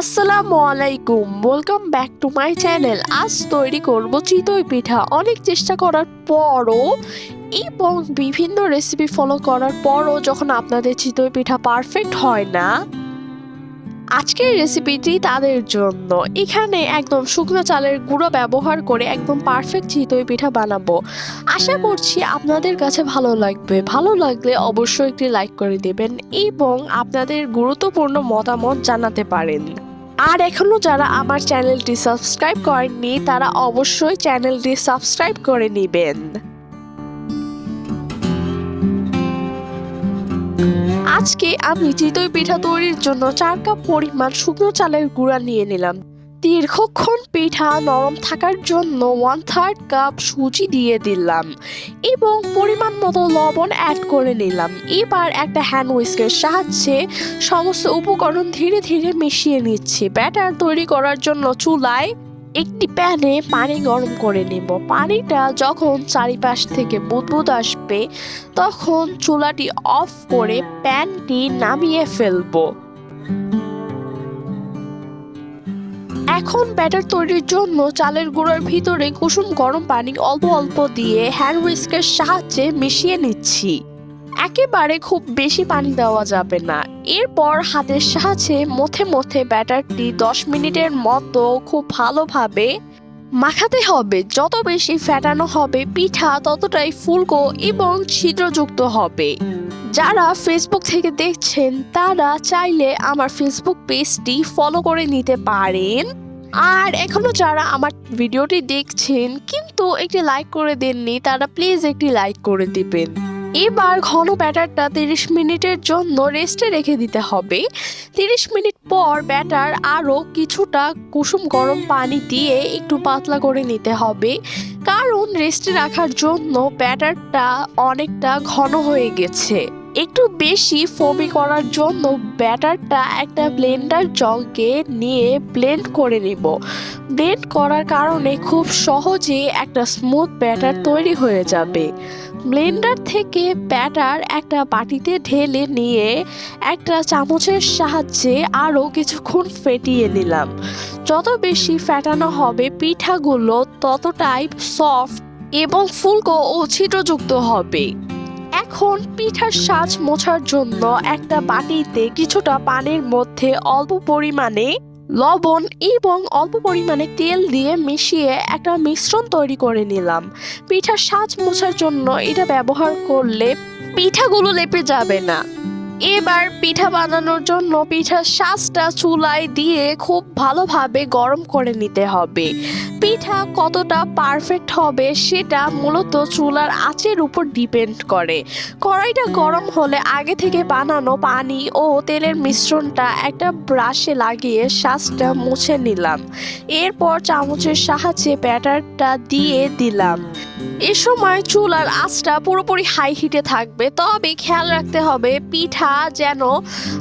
আসসালামু আলাইকুম welcome back to my channel আজ তৈরি করব চিতই পিঠা। অনেক চেষ্টা করার পরও, এবং বিভিন্ন রেসিপি ফলো করার পরও যখন আপনাদের চিতই পিঠা পারফেক্ট হয় না আজকের রেসিপিটি তাদের জন্য। এখানে একদম শুকনো চালের গুঁড়ো ব্যবহার করে একদম পারফেক্ট চিতই পিঠা বানাবো। আশা করছি আপনাদের কাছে ভালো লাগবে। ভালো লাগলে অবশ্যই একটি লাইক করে দেবেন এবং আপনাদের গুরুত্বপূর্ণ মতামত জানাতে পারেন। আর এখনও যারা আমার চ্যানেলটি সাবস্ক্রাইব করেননি, তারা অবশ্যই চ্যানেলটি সাবস্ক্রাইব করে নেবেন। আজকে আমি চিতই পিঠা তৈরির জন্য চার কাপ পরিমাণ শুকনো চালের গুঁড়া নিয়ে নিলাম। দীর্ঘক্ষণ পিঠা নরম থাকার জন্য ওয়ান থার্ড কাপ সুজি দিয়ে দিলাম এবং পরিমাণ মতো লবণ অ্যাড করে নিলাম। এবার একটা হ্যান্ড উইস্কের সাহায্যে সমস্ত উপকরণ ধীরে ধীরে মিশিয়ে নিচ্ছি। ব্যাটার তৈরি করার জন্য চুলায় একটি প্যানে পানি গরম করে নেব। পানিটা যখন চারিপাশ থেকে বুদবুদ আসবে, তখন চুলাটি অফ করে প্যানটি নামিয়ে ফেলব। এখন ব্যাটার তৈরির জন্য চালের গুঁড়োর ভিতরে কুসুম গরম পানি অল্প অল্প দিয়ে হ্যান্ড উইস্কের সাহায্যে মিশিয়ে নিচ্ছি। একেবারে খুব বেশি পানি দেওয়া যাবে না। এরপর হাতের সাহায্যে মথে মথে ব্যাটারটি দশ মিনিটের মতো খুব ভালোভাবে মাখাতে হবে। যত বেশি ফ্যাটানো হবে পিঠা, ততটাই ফুলকো এবং ছিদ্রযুক্ত হবে। যারা ফেসবুক থেকে দেখছেন, তারা চাইলে আমার ফেসবুক পেজটি ফলো করে নিতে পারেন। আর এখনও যারা আমার ভিডিওটি দেখছেন, কিন্তু একটি লাইক করে দেননি, তারা প্লিজ একটি লাইক করে দিবেন। এবার ঘন ব্যাটারটা তিরিশ মিনিটের জন্য রেস্টে রেখে দিতে হবে। তিরিশ মিনিট পর ব্যাটার আরও কিছুটা কুসুম গরম পানি দিয়ে একটু পাতলা করে নিতে হবে। কারণ রেস্টে রাখার জন্য ব্যাটারটা অনেকটা ঘন হয়ে গেছে। একটু বেশি ফোমি করার জন্য ব্যাটারটা একটা ব্লেন্ডার জগে নিয়ে ব্লেন্ড করে নিব। ব্লেন্ড করার কারণে খুব সহজে একটা স্মুথ ব্যাটার তৈরি হয়ে যাবে। ব্লেন্ডার থেকে ব্যাটার একটা বাটিতে ঢেলে নিয়ে একটা চামচের সাহায্যে আরও কিছুক্ষণ ফেটিয়ে নিলাম। যত বেশি ফেটানো হবে পিঠাগুলো, ততটাই সফট এবং ফুলকো ও ছিদ্রযুক্ত হবে। এখন পিঠার সাজ মোছার জন্য একটা বাটিতে কিছুটা পানির মধ্যে অল্প পরিমাণে লবণ এবং অল্প পরিমাণে তেল দিয়ে মিশিয়ে একটা মিশ্রণ তৈরি করে নিলাম। পিঠার সাজ মোছার জন্য এটা ব্যবহার করলে পিঠাগুলো লেপে যাবে না। এবার পিঠা বানানোর জন্য পিঠার সাজটা চুলায় দিয়ে খুব ভালোভাবে গরম করে নিতে হবে। পিঠা কতটা পারফেক্ট হবে সেটা মূলত চুলার আঁচের উপর ডিপেন্ড করে। কড়াইটা গরম হলে আগে থেকে বানানো পানি ও তেলের মিশ্রণটা একটা ব্রাশে লাগিয়ে শ্বাসটা মুছে নিলাম। এরপর চামচের সাহায্যে ব্যাটারটা দিয়ে দিলাম। এ সময় চুলার আঁচটা পুরোপুরি হাই হিটে থাকবে, তবে খেয়াল রাখতে হবে পিঠা যেন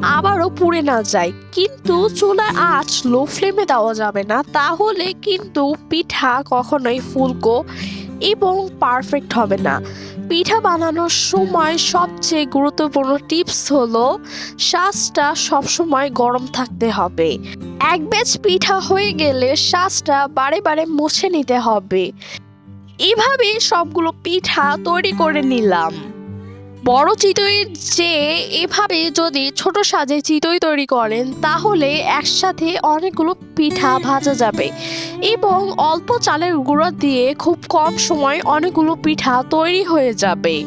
আবারও পুড়ে না যায়। কিন্তু চুলার আঁচ লো ফ্লেমে দেওয়া যাবে না, তাহলে কিন্তু পিঠা কখনোই ফুলকো এবং পারফেক্ট হবে না। পিঠা বানানোর সময় সবচেয়ে গুরুত্বপূর্ণ টিপস হলো শ্বাসটা সবসময় গরম থাকতে হবে। এক ব্যাচ পিঠা হয়ে গেলে শ্বাসটা বারে বারে মুছে নিতে হবে। এভাবে সবগুলো পিঠা তৈরি করে নিলাম। বড় চিতইয়ের যে এভাবে যদি ছোট সাজে চিতই তৈরি করেন, তাহলে একসাথে অনেকগুলো পিঠা ভাজা যাবে এবং অল্প চালের গুঁড়ো দিয়ে খুব কম সময় অনেকগুলো পিঠা তৈরি হয়ে যাবে।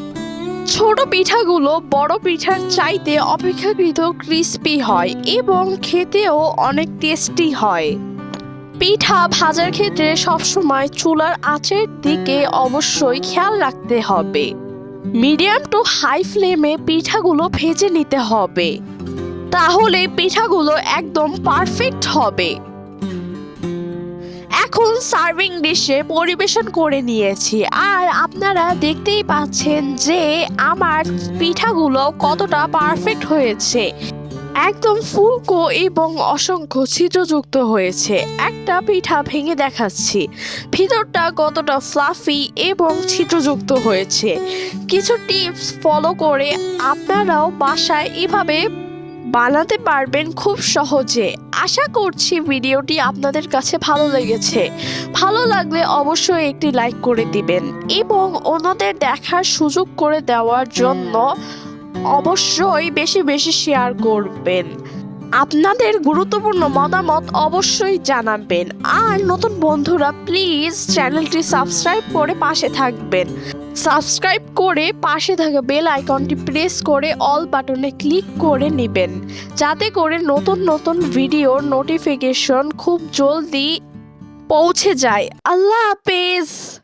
ছোট পিঠাগুলো বড় পিঠার চাইতে অপেক্ষাকৃত ক্রিস্পি হয় এবং খেতেও অনেক টেস্টি হয়। পিঠা ভাজার ক্ষেত্রে সবসময় চুলার আঁচের দিকে অবশ্যই খেয়াল রাখতে হবে। মিডিয়াম টু হাই ফ্লেমে পিঠাগুলো ভেজে নিতে হবে। তাহলে পিঠাগুলো একদম পারফেক্ট হবে। এখন সার্ভিং ডিশে পরিবেশন করে নিয়েছি। আর আপনারা দেখতেই পাচ্ছেন যে আমার পিঠাগুলো কতটা পারফেক্ট হয়েছে। একদম ফুলকো এবং অসংখ্য ছিদ্রযুক্ত হয়েছে। একটা পিঠা ভেঙে দেখাচ্ছি। ভিতরটা কতটা ফ্লাফি এবং ছিদ্রযুক্ত হয়েছে। কিছু টিপস ফলো করে আপনারাও বাসায় এভাবে বানাতে পারবেন খুব সহজে। আশা করছি ভিডিওটি আপনাদের কাছে ভালো লেগেছে। ভালো লাগলে অবশ্যই একটি লাইক করে দিবেন এবং অন্যদের দেখার সুযোগ করে দেওয়ার জন্য অবশ্যই বেশি বেশি শেয়ার করবেন। আপনাদের গুরুত্বপূর্ণ মতামত অবশ্যই জানাবেন। আর নতুন বন্ধুরা প্লিজ চ্যানেলটি সাবস্ক্রাইব করে পাশে থাকবেন। সাবস্ক্রাইব করে পাশে থাকা বেল আইকনটি প্রেস করে অল বাটনে ক্লিক করে নেবেন। যাতে করে নতুন নতুন ভিডিওর নোটিফিকেশন খুব জলদি পৌঁছে যায়। আল্লাহ হাফেজ!